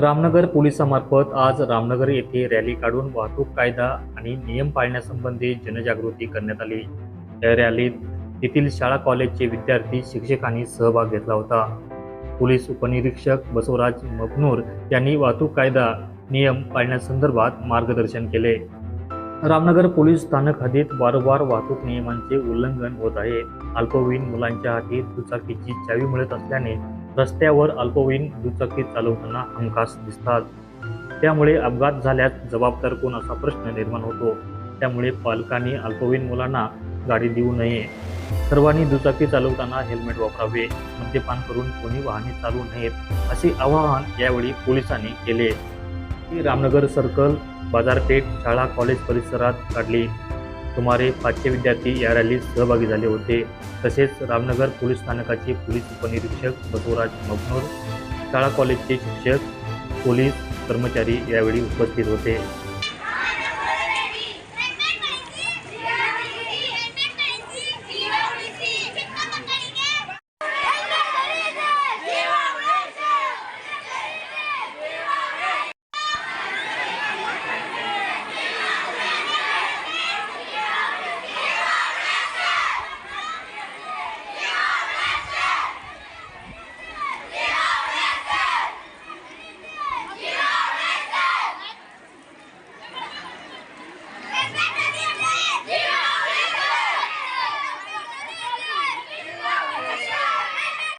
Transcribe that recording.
रामनगर पोलिसांमार्फत आज रामनगर येथे रॅली काढून वाहतूक कायदा आणि नियम पाळण्यासंबंधी जनजागृती करण्यात आली. या रॅलीत येथील शाळा कॉलेजचे विद्यार्थी शिक्षकांनी सहभाग घेतला होता. पोलीस उपनिरीक्षक बसवराज मकनूर यांनी वाहतूक कायदा नियम पाळण्यासंदर्भात मार्गदर्शन केले. रामनगर पोलीस स्थानक हद्दीत वारंवार वाहतूक नियमांचे उल्लंघन होत आहे. अल्पवयीन मुलांच्या हाती दुचाकीची चावी मिळत असल्याने रस्त्यावर अल्पवयीन दुचाकी चालवताना हमखास दिसतात. त्यामुळे अपघात झाल्यास जबाबदार कोण असा प्रश्न निर्माण होतो? त्यामुळे पालकांनी अल्पवयीन मुलांना गाडी देऊ नये. सर्वांनी दुचाकी चालवताना हेल्मेट वापरावे. मद्यपान करून कोणी वाहने चालवू नयेत असे आवाहन यावेळी पोलिसांनी केले. रामनगर सर्कल बाजारपेठ शाळा कॉलेज परिसरात काढली. सुमारे पाचशे विद्यार्थी या रॅलीत सहभागी झाले होते. तसेच रामनगर पोलीस स्थानकाचे पोलीस उपनिरीक्षक बसवराज मगनोर शाळा कॉलेजचे शिक्षक पोलीस कर्मचारी यावेळी उपस्थित होते.